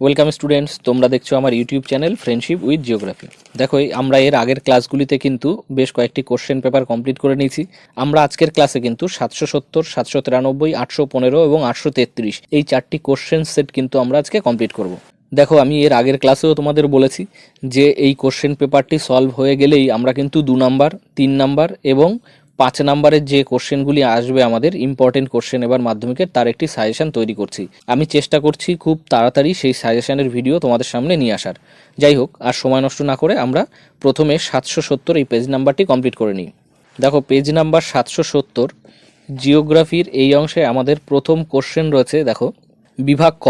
Welcome students তোমরা দেখছ আমার YouTube channel friendship with geography দেখো আমরা এর আগের ক্লাসগুলিতে কিন্তু বেশ কয়েকটি কোশ্চেন পেপার কমপ্লিট করে নিয়েছি। আমরা আজকের ক্লাসে কিন্তু সাতশো সত্তর, সাতশো তিরানব্বই, আটশো পনেরো এবং আটশো তেত্রিশ এই চারটি কোশ্চেন সেট কিন্তু আমরা আজকে কমপ্লিট করব। দেখো, আমি এর আগের ক্লাসেও তোমাদের বলেছি যে এই কোশ্চেন পেপারটি সলভ হয়ে গেলেই আমরা কিন্তু দু নাম্বার তিন নাম্বার এবং পাঁচ নাম্বারের যে কোশ্চেনগুলি আসবে আমাদের ইম্পর্টেন্ট কোশ্চেন এবার মাধ্যমিকের, তার একটি সাজেশন তৈরি করছি। আমি চেষ্টা করছি খুব তাড়াতাড়ি সেই সাজেশনের ভিডিও তোমাদের সামনে নিয়ে আসার। যাই হোক, আর সময় নষ্ট না করে আমরা প্রথমে সাতশো সত্তর এই পেজ নাম্বারটি কমপ্লিট করে নিই। দেখো পেজ নাম্বার সাতশো সত্তর জিওগ্রাফির এই অংশে আমাদের প্রথম কোশ্চেন রয়েছে, দেখো, বিভাগ ক।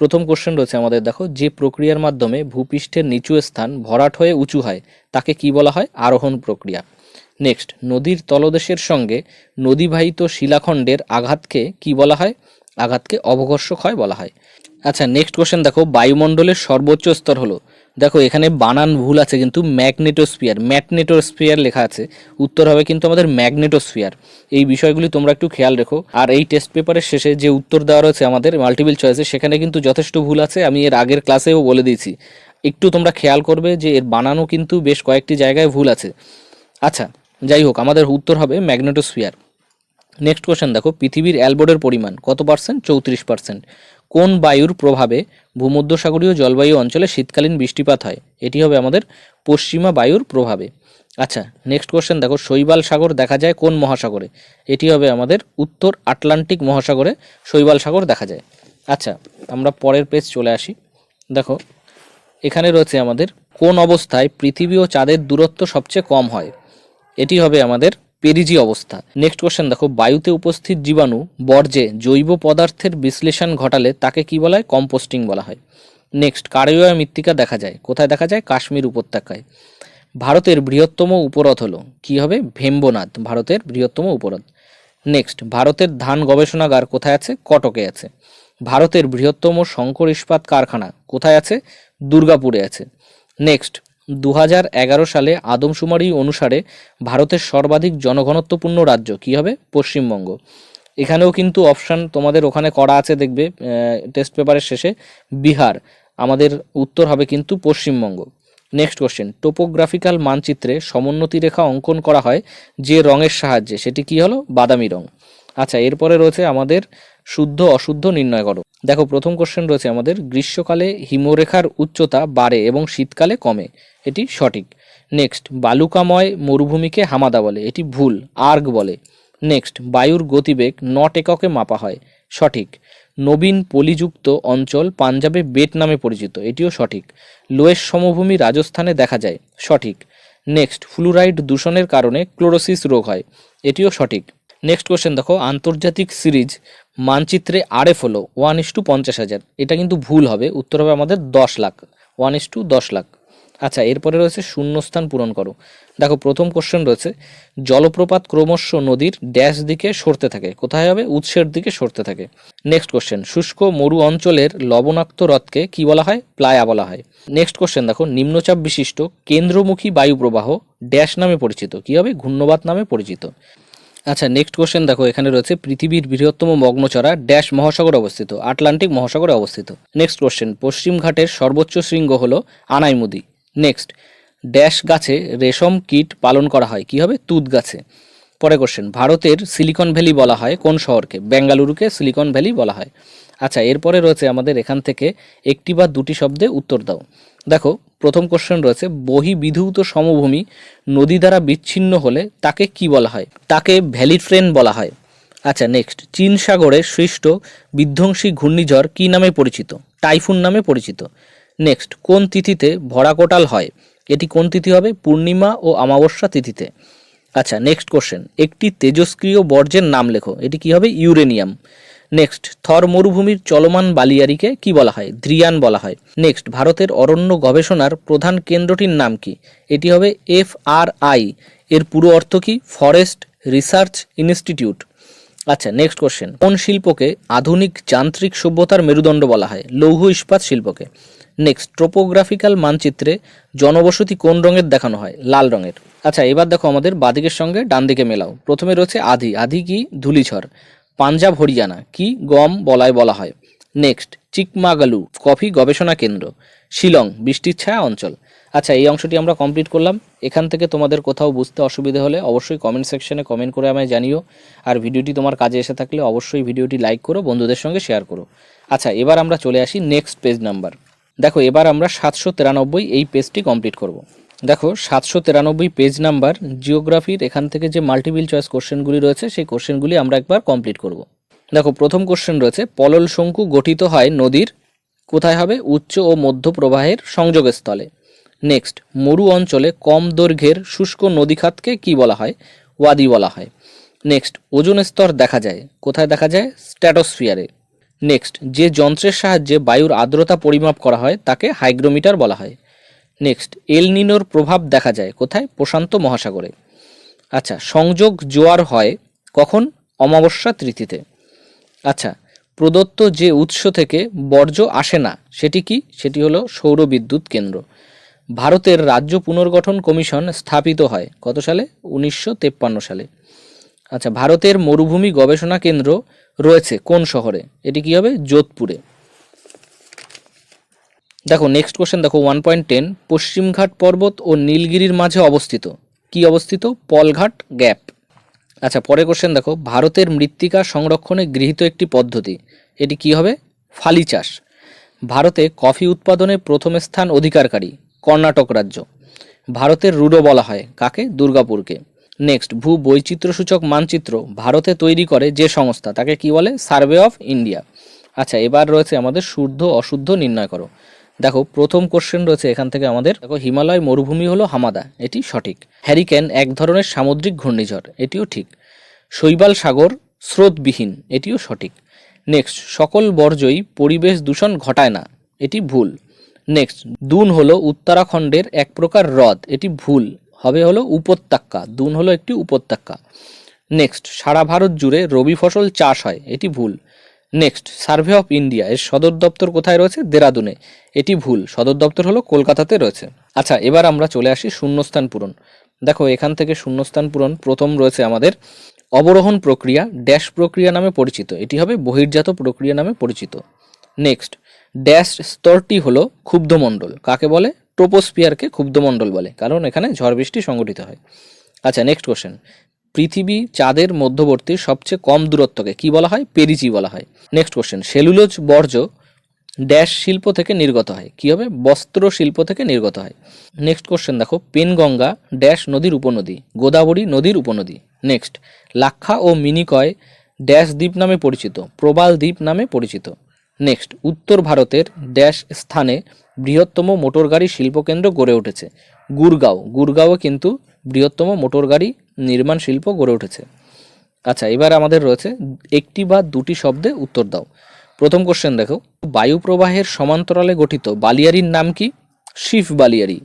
প্রথম কোশ্চেন রয়েছে আমাদের, দেখো, যে প্রক্রিয়ার মাধ্যমে ভূপৃষ্ঠের নিচু স্থান ভরাট হয়ে উঁচু হয়, তাকে কি বলা হয়? আরোহণ প্রক্রিয়া। নেক্সট নদীর তলদেশের সঙ্গে নদীবাহিত শিলাখণ্ডের আঘাতকে কি বলা হয়? আঘাতকে অবঘর্ষক হয় বলা হয়। আচ্ছা নেক্সট কোশ্চেন দেখো, বায়ুমণ্ডলের সর্বোচ্চ স্তর হলো। দেখো, এখানে বানান ভুল আছে, কিন্তু ম্যাগনেটোস্ফিয়ার ম্যাগনেটোস্ফিয়ার লেখা আছে। উত্তর হবে কিন্তু আমাদের ম্যাগনেটোস্ফিয়ার। এই বিষয়গুলি তোমরা একটু খেয়াল রেখো। আর এই টেস্ট পেপারের শেষে যে উত্তর দেওয়া রয়েছে আমাদের মাল্টিপল চয়েসে সেখানে কিন্তু যথেষ্ট ভুল আছে, আমি এর আগের ক্লাসেও বলে দিয়েছি। একটু তোমরা খেয়াল করবে যে এর বানানো কিন্তু বেশ কয়েকটি জায়গায় ভুল আছে। আচ্ছা যাই হোক, আমাদের উত্তর হবে ম্যাগনেটোস্ফিয়ার নেক্সট কোশ্চেন দেখো, পৃথিবীর অ্যালবোর্ডের পরিমাণ কত পার্সেন্ট চৌত্রিশ পার্সেন্ট কোন বায়ুর প্রভাবে ভূমধ্যসাগরীয় জলবায়ু অঞ্চলে শীতকালীন বৃষ্টিপাত হয়? এটি হবে আমাদের পশ্চিমা বায়ুর প্রভাবে। আচ্ছা নেক্সট কোশ্চেন দেখো, শৈবাল সাগর দেখা যায় কোন মহাসাগরে? এটি হবে আমাদের উত্তর আটলান্টিক মহাসাগরে শৈবাল সাগর দেখা যায়। আচ্ছা আমরা পরের পেজ চলে আসি। দেখো, এখানে রয়েছে আমাদের কোন অবস্থায় পৃথিবী ও চাঁদের দূরত্ব সবচেয়ে কম হয়? এটি হবে আমাদের পেরিজি অবস্থা। নেক্সট কোশ্চেন দেখো, বায়ুতে উপস্থিত জীবাণু বর্জ্যে জৈব পদার্থের বিশ্লেষণ ঘটালে তাকে কি বলা হয়? কম্পোস্টিং বলা হয়। নেক্সট কারীয় মৃত্তিকা দেখা যায়। কোথায় দেখা যায়? কাশ্মীর উপত্যকায়। ভারতের বৃহত্তম উপহ্রদ হলো, কি হবে? ভেম্বনাথ, ভারতের বৃহত্তম উপহ্রদ নেক্সট ভারতের ধান গবেষণাগার কোথায় আছে? কটকে আছে। ভারতের বৃহত্তম শঙ্কর ইস্পাত কারখানা কোথায় আছে? দুর্গাপুরে আছে। নেক্সট দু সালে আদমশুমারি অনুসারে ভারতের সর্বাধিক জনঘনত্বপূর্ণ রাজ্য কি হবে? পশ্চিমবঙ্গ। এখানেও কিন্তু অপশান তোমাদের ওখানে করা আছে দেখবে টেস্ট পেপারের শেষে, বিহার। আমাদের উত্তর হবে কিন্তু পশ্চিমবঙ্গ। নেক্সট কোশ্চেন টোপোগ্রাফিক্যাল মানচিত্রে সমোন্নতি রেখা অঙ্কন করা হয় যে রঙের সাহায্যে, সেটি কি হলো? বাদামি রং। আচ্ছা এরপরে রয়েছে আমাদের শুদ্ধ, অশুদ্ধ নির্ণয় করো। দেখো, প্রথম কোশ্চেন রয়েছে আমাদের, গ্রীষ্মকালে হিমরেখার উচ্চতা বাড়ে এবং শীতকালে কমে। এটি সঠিক। নেক্সট বালুকাময় মরুভূমিকে হামাদা বলে। এটি ভুল, আর্গ বলে। নেক্সট বায়ুর গতিবেগ নট এককে মাপা হয়। সঠিক। নবীন পলিযুক্ত অঞ্চল পাঞ্জাবে বেট নামে পরিচিত। এটিও সঠিক। লোয়েস সমভূমি রাজস্থানে দেখা যায়। সঠিক। নেক্সট ফ্লুরাইড দূষণের কারণে ক্লোরোসিস রোগ হয়। এটিও সঠিক। নেক্সট কোশ্চেন দেখো, আন্তর্জাতিক সিরিজ। মানচিত্রে আরএফ হলো ওয়ান ইস টু পঞ্চাশ হাজার। এটা কিন্তু ভুল হবে, উত্তর হবে আমাদের দশ লাখ। ওয়ান ইস টু দশ লাখ। আচ্ছা এরপরে রয়েছে শূন্যস্থান পূরণ করো। দেখো, প্রথম কোশ্চেন রয়েছে, জলপ্রপাত ক্রমশ নদীর ড্যাশ দিকে সরতে থাকে। কোথায় হবে? উৎসের দিকে সরতে থাকে। নেক্সট কোশ্চেন শুষ্ক মরু অঞ্চলের লবণাক্ত হ্রদকে কি বলা হয়? প্লায়া বলা হয়। নেক্সট কোশ্চেন দেখো, নিম্নচাপ বিশিষ্ট কেন্দ্রমুখী বায়ু প্রবাহ ড্যাশ নামে পরিচিত। কি হবে? ঘূর্ণবাত নামে পরিচিত। আচ্ছা নেক্সট কোশ্চেন দেখো, এখানে রয়েছে, পৃথিবীর বৃহত্তম মগ্নচড়া ড্যাশ মহাসাগরে অবস্থিত, আটলান্টিক মহাসাগরে অবস্থিত। নেক্সট কোশ্চেন পশ্চিম ঘাটের সর্বোচ্চ শৃঙ্গ হলো আনাইমুদি। নেক্সট ড্যাশ গাছে রেশম কীট পালন করা হয়, কি হবে? তুত গাছে। পরে কোশ্চেন ভারতের সিলিকন ভ্যালি বলা হয়, কোন শহরকে? বেঙ্গালুরুকে সিলিকন ভ্যালি বলা হয়। আচ্ছা এরপরে রয়েছে আমাদের এখান থেকে একটি বা দুটি শব্দে উত্তর দাও। দেখো, প্রথম কোশ্চেন রয়েছে, বহি বিধৌত সমভূমি নদী দ্বারা বিচ্ছিন্ন হলে তাকে কি বলা হয়? তাকে ভ্যালি ট্রেন বলা হয়। আচ্ছা নেক্সট চীন সাগরে সৃষ্ট বিধ্বংসী ঘূর্ণিঝড় কি নামে পরিচিত? টাইফুন নামে পরিচিত। নেক্সট কোন তিথিতে ভরাকোটাল হয়? এটি কোন তিথি হবে? পূর্ণিমা ও অমাবস্যা তিথিতে। আচ্ছা নেক্সট কোশ্চেন একটি তেজস্ক্রিয় বর্জ্যের নাম লেখো। এটি কি হবে? ইউরেনিয়াম। নেক্সট থর মরুভূমির চলমান বালিয়ারিকে কি বলা হয়? দ্রিয়ান বলা হয়। নেক্সট ভারতের অরণ্য গবেষণার প্রধান কেন্দ্রটির নাম কি? এটি হবে এফ আর আই এর পুরো অর্থ কি? ফরেস্ট রিসার্চ ইনস্টিটিউট আচ্ছা নেক্সট কোশ্চেন কোন শিল্পকে আধুনিক যান্ত্রিক সভ্যতার মেরুদণ্ড বলা হয়? লৌহ ইস্পাত শিল্পকে। নেক্সট ট্রোপোগ্রাফিক্যাল মানচিত্রে জনবসতি কোন রঙের দেখানো হয়? লাল রঙের। আচ্ছা এবার দেখো আমাদের বাদিকের সঙ্গে ডান দিকে মেলাও। প্রথমে রয়েছে আধি। আধি কি? ধুলিঝড়। পাঞ্জাব হরিয়ানা, কি গম বলায় বলা হয়। নেক্সট, চিকমাগালু, কফি গবেষণা কেন্দ্র, শিলং, বৃষ্টির ছায়া অঞ্চল। আচ্ছা এই অংশটি আমরা কমপ্লিট করলাম। এখান থেকে তোমাদের কোথাও বুঝতে অসুবিধা হলে অবশ্যই কমেন্ট সেকশনে কমেন্ট করে আমায় জানিও। আর ভিডিওটি তোমার কাজে এসে থাকলে অবশ্যই ভিডিওটি লাইক করো, বন্ধুদের সঙ্গে শেয়ার করো। আচ্ছা এবার আমরা চলে আসি নেক্সট পেজ নাম্বার দেখো, এবার আমরা সাতশো তিরানব্বই এই পেজটি কমপ্লিট করব। দেখো, সাতশো তিরানব্বই পেজ নাম্বার, জিওগ্রাফির এখান থেকে যে মাল্টিপিল চয়েস কোশ্চেনগুলি রয়েছে, সেই কোশ্চেনগুলি আমরা একবার কমপ্লিট করব। দেখো, প্রথম কোশ্চেন রয়েছে, পলল শঙ্কু গঠিত হয় নদীর, কোথায় হবে? উচ্চ ও মধ্য প্রবাহের সংযোগস্থলে। নেক্সট, মরু অঞ্চলে কম দৈর্ঘ্যের শুষ্ক নদীখাতকে কি বলা হয়? ওয়াদি বলা হয়। নেক্সট, ওজন স্তর দেখা যায়, কোথায় দেখা যায়? স্ট্যাটোস্ফিয়ারে। নেক্সট, যে যন্ত্রের সাহায্যে বায়ুর আর্দ্রতা পরিমাপ করা হয়, তাকে হাইগ্রোমিটার বলা হয়। নেক্সট এল নিনোর প্রভাব দেখা যায়। কোথায়? প্রশান্ত মহাসাগরে। আচ্ছা সংযোগ জোয়ার হয় কখন? অমাবস্যা তিথিতে। আচ্ছা প্রদত্ত যে উৎস থেকে বর্জ্য আসে না, সেটি কি? সেটি হলো সৌর বিদ্যুৎ কেন্দ্র। ভারতের রাজ্য পুনর্গঠন কমিশন স্থাপিত হয় কত সালে? উনিশশো সালে। আচ্ছা ভারতের মরুভূমি গবেষণা কেন্দ্র রয়েছে কোন শহরে? এটি কি হবে? যোধপুরে। দেখো নেক্সট কোশ্চেন দেখো ওয়ান পয়েন্ট টেন পশ্চিমঘাট পর্বত ও নীলগিরির মাঝে অবস্থিত। কি অবস্থিত? পলঘাট গ্যাপ। আচ্ছা পরের কোশ্চেন দেখো, ভারতের মৃত্তিকা সংরক্ষণে গৃহীত একটি পদ্ধতি। এটি কি হবে? ফালি চাষ। ভারতে কফি উৎপাদনে প্রথম স্থান অধিকারকারী, কর্ণাটক রাজ্য। ভারতের রুডো বলা হয়, কাকে? দুর্গাপুরকে। নেক্সট ভূ বৈচিত্র্যসূচক মানচিত্র ভারতে তৈরি করে যে সংস্থা, তাকে কি বলে? সার্ভে অফ ইন্ডিয়া আচ্ছা এবার রয়েছে আমাদের শুদ্ধ অশুদ্ধ নির্ণয় করো। দেখো, প্রথম কোশ্চেন রয়েছে এখান থেকে আমাদের। দেখো, হিমালয় মরুভূমি হলো হামাদা, এটি সঠিক। হ্যারিকেন এক ধরনের সামুদ্রিক ঘূর্ণিঝড়, এটিও ঠিক। শৈবাল সাগর স্রোতবিহীন, এটিও সঠিক। নেক্সট সকল বর্জ্যই পরিবেশ দূষণ ঘটায় না, এটি ভুল। নেক্সট দুন হলো উত্তরাখণ্ডের এক প্রকার হ্রদ, এটি ভুল। হবে হলো উপত্যকা, দুন হলো একটি উপত্যকা। নেক্সট সারা ভারত জুড়ে রবি ফসল চাষ হয়, এটি ভুল। নেক্সট সার্ভে অফ ইন্ডিয়া এর সদর দপ্তর কোথায় রয়েছে? দেরাদুনে এটি ভুল। সদর দপ্তর হলো কলকাতাতে রয়েছে। আচ্ছা এবার আমরা চলে আসি শূন্যস্থান পূরণ। দেখো, এখান থেকে শূন্যস্থান পূরণ প্রথম রয়েছে আমাদের অবরোহণ প্রক্রিয়া, ড্যাশ প্রক্রিয়া নামে পরিচিত। এটি হবে বহির্জাত প্রক্রিয়া নামে পরিচিত। নেক্সট ড্যাশ স্তরটি হলো ক্ষুব্ধমণ্ডল। কাকে বলে? ট্রোপোস্ফিয়ারকে ক্ষুব্ধমণ্ডল বলে। কারণ এখানে ঝড় বৃষ্টি সংঘটিত হয়। আচ্ছা নেক্সট কোশ্চেন পৃথিবী চাঁদের মধ্যবর্তী সবচেয়ে কম দূরত্বকে কি বলা হয়? পেরিচি বলা হয়। নেক্সট কোশ্চেন সেলুলোজ বর্জ্য ড্যাশ শিল্প থেকে নির্গত হয়। কি হবে? বস্ত্র শিল্প থেকে নির্গত হয়। নেক্সট কোশ্চেন দেখো, পেনগঙ্গা ড্যাশ নদীর উপনদী, গোদাবরী নদীর উপনদী। নেক্সট লাক্ষা ও মিনিকয় ড্যাশ দ্বীপ নামে পরিচিত, প্রবাল দ্বীপ নামে পরিচিত। নেক্সট উত্তর ভারতের ড্যাশ স্থানে বৃহত্তম মোটরগাড়ি শিল্পকেন্দ্র গড়ে উঠেছে। গুরগাঁও। গুরগাঁও কিন্তু বৃহত্তম মোটরগাড়ি নির্মাণ শিল্প গড়ে উঠেছে। আচ্ছা এবার আমাদের রয়েছে একটি বা দুটি শব্দে উত্তর দাও। প্রথম কোশ্চেন দেখো। বায়ু প্রবাহের সমান্তরালে গঠিত বালিয়ারির নাম কি? শিফ বালিয়ারি।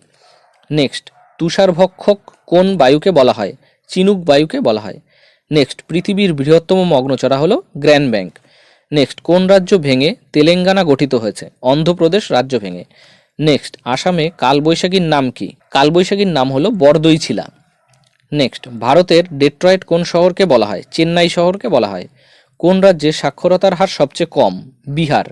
নেক্সট তুষারভক্ষক কোন বায়ুকে বলা হয়? চিনুক বায়ুকে বলা হয়। নেক্সট পৃথিবীর বৃহত্তম মগ্নচড়া হলো গ্র্যান্ড ব্যাংক। নেক্সট কোন রাজ্য ভেঙে তেলেঙ্গানা গঠিত হয়েছে? অন্ধ্রপ্রদেশ রাজ্য ভেঙে। নেক্সট আসামে কালবৈশাখীর নাম কি? কালবৈশাখীর নাম হলো বরদইছিলা নেক্সট ভারতের ডেট্রয়েট কোন শহরকে বলা হয়? চেন্নাই শহরকে বলা হয়। কোন রাজ্যে সাক্ষরতার হার সবচেয়ে কম? বিহার।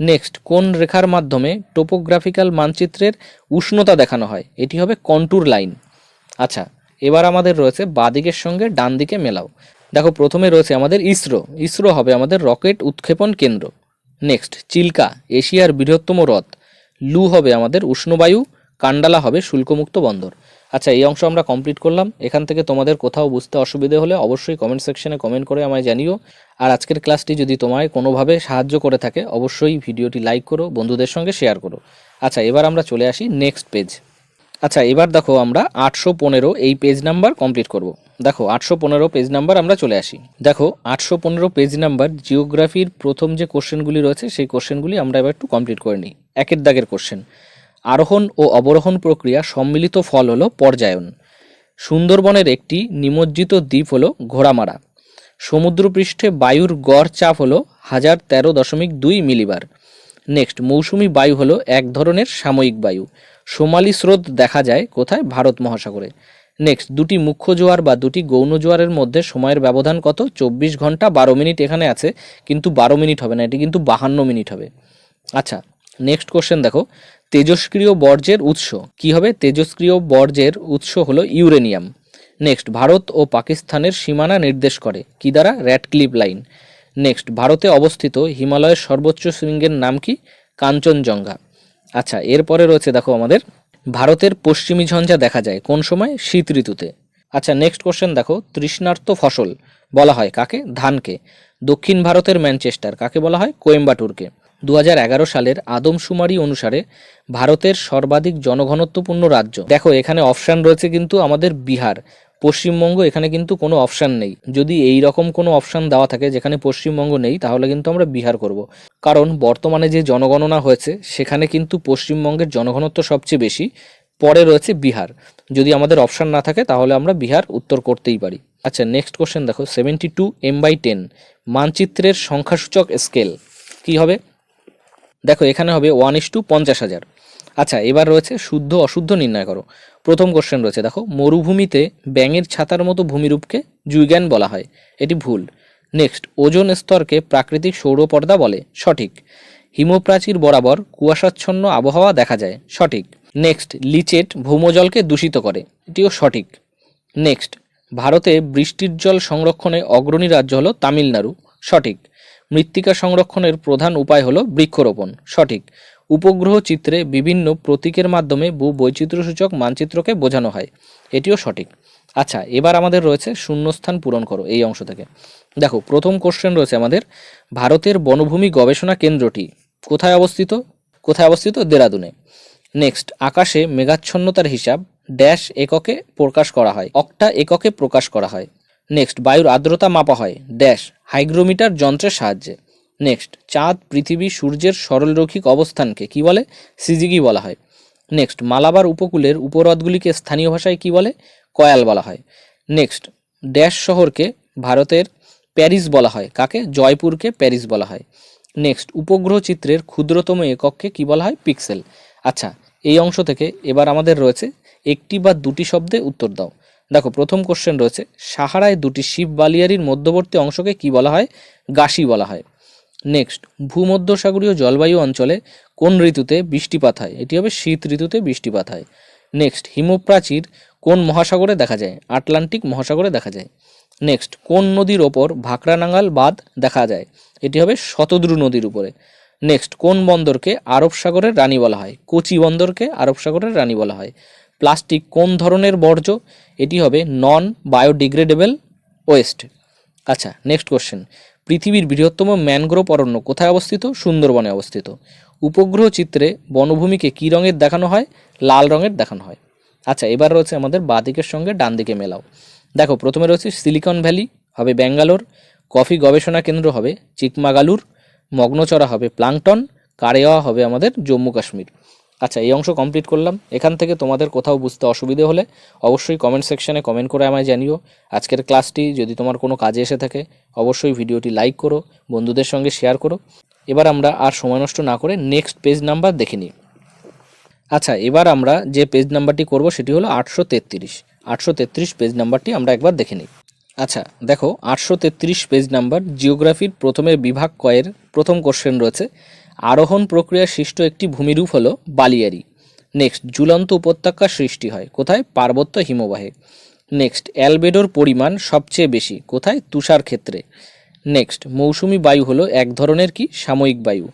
নেক্সট কোন রেখার মাধ্যমে টোপোগ্রাফিক্যাল মানচিত্রের উষ্ণতা দেখানো হয়? এটি হবে কন্টুর লাইন আচ্ছা এবার আমাদের রয়েছে বাদিকের সঙ্গে ডান দিকে মেলাও। দেখো, প্রথমে রয়েছে আমাদের ইসরো। ইসরো হবে আমাদের রকেট উৎক্ষেপণ কেন্দ্র। নেক্সট চিল্কা, এশিয়ার বৃহত্তম হ্রদ। লু হবে আমাদের উষ্ণবায়ু। কান্ডালা হবে শুল্কমুক্ত বন্দর। আচ্ছা এই অংশ আমরা কমপ্লিট করলাম। এখান থেকে তোমাদের কোথাও বুঝতে অসুবিধে হলে অবশ্যই কমেন্ট সেকশনে কমেন্ট করে আমায় জানিও। আর আজকের ক্লাসটি যদি তোমায় কোনোভাবে সাহায্য করে থাকে, অবশ্যই ভিডিওটি লাইক করো, বন্ধুদের সঙ্গে শেয়ার করো। আচ্ছা এবার আমরা চলে আসি নেক্সট পেজ আচ্ছা এবার দেখো আমরা আটশো পনেরো এই পেজ নাম্বার কমপ্লিট করব। দেখো, আটশো পনেরো পেজ নাম্বার আমরা চলে আসি। দেখো, আটশো পনেরো পেজ নাম্বার জিওগ্রাফির প্রথম যে কোশ্চেনগুলি রয়েছে, সেই কোশ্চেনগুলি আমরা এবার একটু কমপ্লিট করে নিই। একের দাগের কোশ্চেন আরোহণ ও অবরোহণ প্রক্রিয়া সম্মিলিত ফল হলো পর্যায়ন। সুন্দরবনের একটি নিমজ্জিত দ্বীপ হলো ঘোড়ামারা। সমুদ্রপৃষ্ঠে বায়ুর গড় চাপ হলো হাজার তেরো দশমিক দুই মিলিবার। নেক্সট, মৌসুমি বায়ু হলো এক ধরনের সাময়িক বায়ু। সোমালি স্রোত দেখা যায় কোথায়? ভারত মহাসাগরে। নেক্সট, দুটি মুখ্য জোয়ার বা দুটি গৌণ জোয়ারের মধ্যে সময়ের ব্যবধান কত? চব্বিশ ঘণ্টা বারো মিনিট এখানে আছে, কিন্তু বারো মিনিট হবে না, এটি কিন্তু বাহান্ন মিনিট হবে। আচ্ছা নেক্সট কোশ্চেন দেখো। তেজস্ক্রিয় বর্জ্যের উৎস। কি হবে? তেজস্ক্রিয় বর্জ্যের উৎস হলো ইউরেনিয়াম। নেক্সট ভারত ও পাকিস্তানের সীমানা নির্দেশ করে। কি দ্বারা? র্যাডক্লিপ লাইন নেক্সট ভারতে অবস্থিত হিমালয়ের সর্বোচ্চ শৃঙ্গের নাম কি? কাঞ্চনজঙ্ঘা। আচ্ছা এরপরে রয়েছে দেখো আমাদের ভারতের পশ্চিমী ঝঞ্ঝা দেখা যায়। কোন সময়? শীত ঋতুতে। আচ্ছা নেক্সট কোশ্চেন দেখো। তৃষ্ণার্ত ফসল বলা হয় কাকে? ধানকে। দক্ষিণ ভারতের ম্যানচেস্টার কাকে বলা হয়? কোয়েম্বাটুরকে। দু হাজার এগারো সালের আদমশুমারি অনুসারে ভারতের সর্বাধিক জনঘনত্বপূর্ণ রাজ্য। দেখো, এখানে অপশান রয়েছে কিন্তু আমাদের বিহার। পশ্চিমবঙ্গ, এখানে কিন্তু কোনো অপশান নেই। যদি এই রকম কোনো অপশান দেওয়া থাকে যেখানে পশ্চিমবঙ্গ নেই, তাহলে কিন্তু আমরা বিহার করব। কারণ বর্তমানে যে জনগণনা হয়েছে, সেখানে কিন্তু পশ্চিমবঙ্গের জনঘনত্ব সবচেয়ে বেশি। পরে রয়েছে বিহার। যদি আমাদের অপশান না থাকে, তাহলে আমরা বিহার উত্তর করতেই পারি। আচ্ছা নেক্সট কোশ্চেন দেখো। Seventy two M by ten মানচিত্রের সংখ্যাসূচক স্কেল কি হবে? দেখো, এখানে হবে ওয়ান ইস টু পঞ্চাশ হাজার। আচ্ছা এবার রয়েছে শুদ্ধ অশুদ্ধ নির্ণয় করো। প্রথম কোশ্চেন রয়েছে, দেখো, মরুভূমিতে ব্যাঙের ছাতার মতো ভূমিরূপকে জুইজ্ঞান বলা হয়। এটি ভুল। নেক্সট ওজোন স্তরকে প্রাকৃতিক সৌরপর্দা বলে। সঠিক। হিমপ্রাচীর বরাবর কুয়াশাচ্ছন্ন আবহাওয়া দেখা যায়। সঠিক। নেক্সট লিচেট ভৌমজলকে দূষিত করে। এটিও সঠিক। নেক্সট ভারতে বৃষ্টির জল সংরক্ষণে অগ্রণী রাজ্য হলো তামিলনাড়ু। সঠিক। মৃত্তিকা সংরক্ষণের প্রধান উপায় হলো বৃক্ষরোপণ। সঠিক। উপগ্রহ চিত্রে বিভিন্ন প্রতীকের মাধ্যমে ভূ বৈচিত্র্যসূচক মানচিত্রকে বোঝানো হয়। এটিও সঠিক। আচ্ছা এবার আমাদের রয়েছে শূন্যস্থান পূরণ করো এই অংশ থেকে। দেখো, প্রথম কোশ্চেন রয়েছে আমাদের, ভারতের বনভূমি গবেষণা কেন্দ্রটি কোথায় অবস্থিত? কোথায় অবস্থিত? দেরাদুনে। নেক্সট আকাশে মেঘাচ্ছন্নতার হিসাব ড্যাশ এককে প্রকাশ করা হয়। অক্টা এককে প্রকাশ করা হয়। নেক্সট বায়ুর আর্দ্রতা মাপা হয়। ড্যাশ হাইগ্রোমিটার যন্ত্রের সাহায্যে। নেক্সট চাঁদ, পৃথিবী, সূর্যের সরলরৈখিক অবস্থানকে কি বলে? সিজিগি বলা হয়। নেক্সট মালাবার উপকূলের উপহ্রদগুলিকে স্থানীয় ভাষায় কি বলে? কয়াল বলা হয়। নেক্সট ড্যাশ শহরকে ভারতের প্যারিস বলা হয়। কাকে? জয়পুরকে প্যারিস বলা হয়। নেক্সট উপগ্রহ চিত্রের ক্ষুদ্রতম একককে কি বলা হয়? পিক্সেল আচ্ছা এই অংশ থেকে এবার আমাদের রয়েছে একটি বা দুটি শব্দে উত্তর দাও। দেখো, প্রথম কোশ্চেন রয়েছে, সাহারায় দুটি শিব বালিয়ারির মধ্যবর্তী অংশকে কি বলা হয়? গাসি বলা হয়। নেক্সট ভূমধ্যসাগরীয় জলবায়ু অঞ্চলে কোন ঋতুতে বৃষ্টিপাত হয়? এটি হবে শীত ঋতুতে বৃষ্টিপাত হয়। নেক্সট হিমপ্রাচীর কোন মহাসাগরে দেখা যায়? আটলান্টিক মহাসাগরে দেখা যায়। নেক্সট কোন নদীর ওপর ভাকরানাঙ্গাল বাঁধ দেখা যায়? এটি হবে শতদ্রু নদীর উপরে। নেক্সট কোন বন্দরকে আরব সাগরের রানী বলা হয়? কোচি বন্দরকে আরব সাগরের রানী বলা হয়। প্লাস্টিক কোন ধরনের বর্জ্য? এটি হবে নন বায়োডিগ্রেডেবল ওয়েস্ট আচ্ছা নেক্সট কোশ্চেন পৃথিবীর বৃহত্তম ম্যানগ্রোভ অরণ্য কোথায় অবস্থিত? সুন্দরবনে অবস্থিত। উপগ্রহ চিত্রে বনভূমিকে কী রঙের দেখানো হয়? লাল রঙের দেখানো হয়। আচ্ছা এবার রয়েছে আমাদের বাঁদিকের সঙ্গে ডান দিকে মেলাও। দেখো, প্রথমে রয়েছে সিলিকন ভ্যালি হবে ব্যাঙ্গালোর। কফি গবেষণা কেন্দ্র হবে চিকমাগালুর। মগ্নচড়া হবে প্লাংটন। কারেওয়া হবে আমাদের জম্মু কাশ্মীর। আচ্ছা এই অংশ কমপ্লিট করলাম। এখান থেকে তোমাদের কোথাও বুঝতে অসুবিধে হলে অবশ্যই কমেন্ট সেকশনে কমেন্ট করে আমায় জানিও। আজকের ক্লাসটি যদি তোমার কোনো কাজে এসে থাকে, অবশ্যই ভিডিওটি লাইক করো, বন্ধুদের সঙ্গে শেয়ার করো। এবার আমরা আর সময় নষ্ট না করে নেক্সট পেজ নাম্বার দেখে নিই। আচ্ছা এবার আমরা যে পেজ নাম্বারটি করব সেটি হলো আটশো তেত্রিশ। আটশো তেত্রিশ পেজ নাম্বারটি আমরা একবার দেখে নিই। আচ্ছা দেখো, আটশো তেত্রিশ পেজ নাম্বার জিওগ্রাফির প্রথমের বিভাগ কয়ের প্রথম কোশ্চেন রয়েছে। আরোহণ প্রক্রিয়া সৃষ্ট একটি ভূমিরূপ হলো বালিয়ারি। নেক্সট ঝুলন্ত উপত্যকার সৃষ্টি হয়। কোথায়? পার্বত্য হিমবাহে। নেক্সট অ্যালবেডোর পরিমাণ সবচেয়ে বেশি। কোথায়? তুষার ক্ষেত্রে। নেক্সট মৌসুমি বায়ু হলো এক ধরনের কি? সাময়িক বায়ু।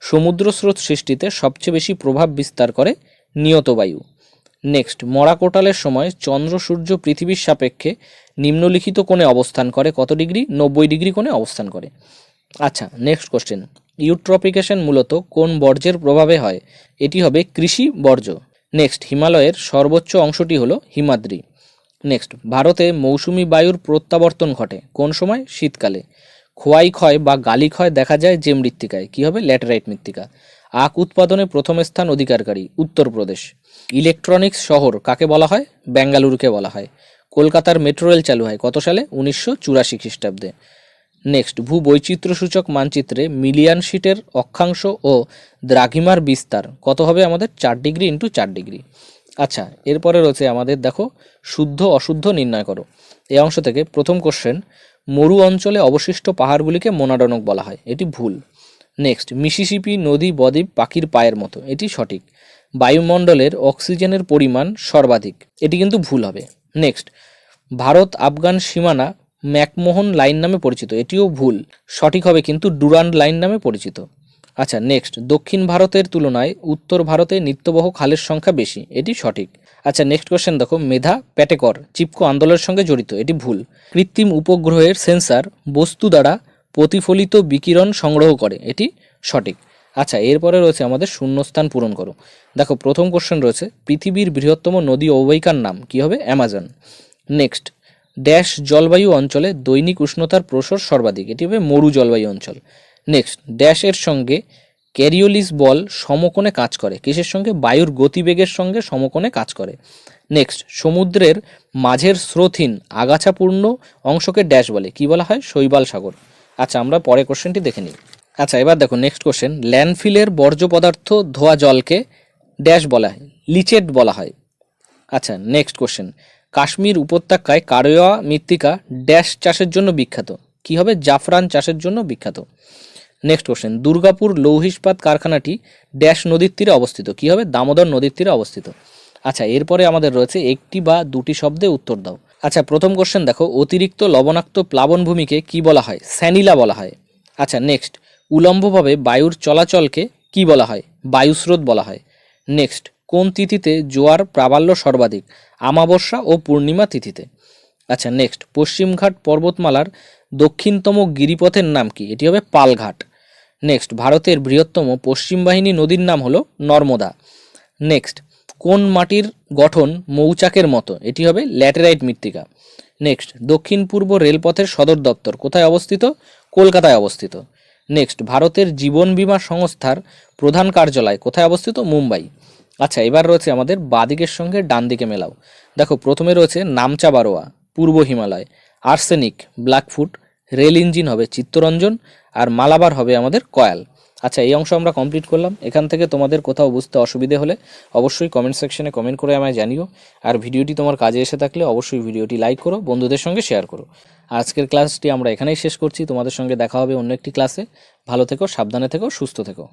সমুদ্র স্রোত সৃষ্টিতে সবচেয়ে বেশি প্রভাব বিস্তার করে নিয়ত বায়ু। নেক্সট মরা কোটালের সময় চন্দ্র সূর্য পৃথিবীর সাপেক্ষে নিম্নলিখিত কোণে অবস্থান করে কত ডিগ্রি? নব্বই ডিগ্রি কোণে অবস্থান করে। আচ্ছা নেক্সট কোশ্চেন ইউট্রপিকেশন মূলত কোন বর্জ্যের প্রভাবে হয়? এটি হবে কৃষি বর্জ্য। নেক্সট, হিমালয়ের সর্বোচ্চ অংশটি হলো হিমাদ্রি। নেক্সট, ভারতে মৌসুমি বায়ুর প্রত্যাবর্তন ঘটে কোন সময়? শীতকালে। খোয়াই ক্ষয় বা গালি ক্ষয় দেখা যায় যে মৃত্তিকায়। কী হবে? ল্যাটেরাইট মৃত্তিকা। আখ উৎপাদনে প্রথম স্থান অধিকারকারী, উত্তরপ্রদেশ। ইলেকট্রনিক্স শহর কাকে বলা হয়? বেঙ্গালুরুকে বলা হয়। কলকাতার মেট্রো রেল চালু হয় কত সালে? উনিশশো চুরাশি খ্রিস্টাব্দে। নেক্সট ভূ বৈচিত্র্যসূচক মানচিত্রে মিলিয়ান শিটের অক্ষাংশ ও দ্রাঘিমার বিস্তার। কত হবে আমাদের? চার ডিগ্রি ইন্টু চার ডিগ্রি। আচ্ছা এরপরে রয়েছে আমাদের, দেখো, শুদ্ধ, অশুদ্ধ নির্ণয় করো। এই অংশ থেকে প্রথম কোশ্চেন মরু অঞ্চলে অবশিষ্ট পাহাড়গুলিকে মোনাডনক বলা হয়। এটি ভুল। নেক্সট মিসিসিপি নদী বদ্বীপ পাখির পায়ের মতো। এটি সঠিক। বায়ুমণ্ডলের অক্সিজেনের পরিমাণ সর্বাধিক। এটি কিন্তু ভুল হবে। নেক্সট ভারত আফগান সীমানা ম্যাকমোহন লাইন নামে পরিচিত, এটিও ভুল। সঠিক হবে কিন্তু ডুরান্ড লাইন নামে পরিচিত। আচ্ছা নেক্সট, দক্ষিণ ভারতের তুলনায় উত্তর ভারতে নিত্যবহ খালের সংখ্যা বেশি, এটি সঠিক। আচ্ছা নেক্সট কোশ্চেন দেখো, মেধা, প্যাটেকর, চিপকো আন্দোলনের সঙ্গে জড়িত, এটি ভুল। কৃত্রিম উপগ্রহের সেন্সার, বস্তু দ্বারা প্রতিফলিত বিকিরণ সংগ্রহ করে, এটি সঠিক। আচ্ছা এরপরে রয়েছে আমাদের শূন্যস্থান পূরণ করো। দেখো, প্রথম কোশ্চেন রয়েছে, পৃথিবীর বৃহত্তম নদী অববাহিকার নাম কি হবে? অ্যামাজন। নেক্সট ড্যাশ জলবায়ু অঞ্চলে দৈনিক উষ্ণতার প্রসর সর্বাধিক। এটি হবে মরু জলবায়ু অঞ্চল। নেক্সট ড্যাশের সঙ্গে ক্যারিওলিস বল সমকোণে কাজ করে। কিসের সঙ্গে? বায়ুর গতিবেগের সঙ্গে সমকোণে কাজ করে। নেক্সট সমুদ্রের মাঝের স্রোতহীন, আগাছাপূর্ণ অংশকে ড্যাশ বলে। কি বলা হয়? শৈবাল সাগর। আচ্ছা আমরা পরে কোশ্চেনটি দেখে নিই। আচ্ছা এবার দেখো নেক্সট কোশ্চেন ল্যান্ডফিলের বর্জ্য পদার্থ ধোয়া জলকে ড্যাশ বলা হয়, লিচেট বলা হয়। আচ্ছা নেক্সট কোশ্চেন কাশ্মীর উপত্যকায় কারোয়া মৃত্তিকা ড্যাশ চাষের জন্য বিখ্যাত। কি হবে? জাফরান চাষের জন্য বিখ্যাত। নেক্সট কোশ্চেন দুর্গাপুর লৌহ ইস্পাত কারখানাটি ড্যাশ নদীর তীরে অবস্থিত। কি হবে? দামোদর নদীর তীরে অবস্থিত। আচ্ছা এরপরে আমাদের রয়েছে একটি বা দুটি শব্দে উত্তর দাও। আচ্ছা প্রথম কোশ্চেন দেখো। অতিরিক্ত লবণাক্ত প্লাবনভূমিকে কি বলা হয়? স্যানিলা বলা হয়। আচ্ছা নেক্সট উলম্বভাবে বায়ুর চলাচলকে কি বলা হয়? বায়ুস্রোত বলা হয়। নেক্সট কোন তিথিতে জোয়ার প্রাবল্য সর্বাধিক? আমাবস্যা ও পূর্ণিমা তিথিতে। আচ্ছা নেক্সট পশ্চিমঘাট পর্বতমালার দক্ষিণতম গিরিপথের নাম কি? এটি হবে পালঘাট। নেক্সট ভারতের বৃহত্তম পশ্চিম বাহিনী নদীর নাম হলো নর্মদা। নেক্সট কোন মাটির গঠন মৌচাকের মতো? এটি হবে ল্যাটেরাইট মৃত্তিকা। নেক্সট দক্ষিণ পূর্ব রেলপথের সদর দপ্তর কোথায় অবস্থিত? কলকাতায় অবস্থিত। নেক্সট ভারতের জীবন বীমা সংস্থার প্রধান কার্যালয় কোথায় অবস্থিত? মুম্বাই। আচ্ছা এবার রয়েছে আমাদের বাদিকের সঙ্গে ডান দিকে মেলাও। দেখো, প্রথমে রয়েছে নামচা বারোয়া, পূর্ব Himalaya, arsenic blackfoot rail engine হবে চিত্তরঞ্জন, আর মালাবার হবে আমাদের কয়াল। আচ্ছা এই অংশ আমরা কমপ্লিট করলাম। এখান থেকে তোমাদের কোথাও বুঝতে অসুবিধে হলে অবশ্যই কমেন্ট সেকশনে কমেন্ট করে আমায় জানিও। আর ভিডিওটি তোমার কাজে এসে থাকলে অবশ্যই ভিডিওটি লাইক করো, বন্ধুদের সঙ্গে শেয়ার করো। আজকের ক্লাসটি আমরা এখানেই শেষ করছি। তোমাদের সঙ্গে দেখা হবে অন্য একটি ক্লাসে। ভালো থেকো, সাবধানে থেকো, সুস্থ থেকো।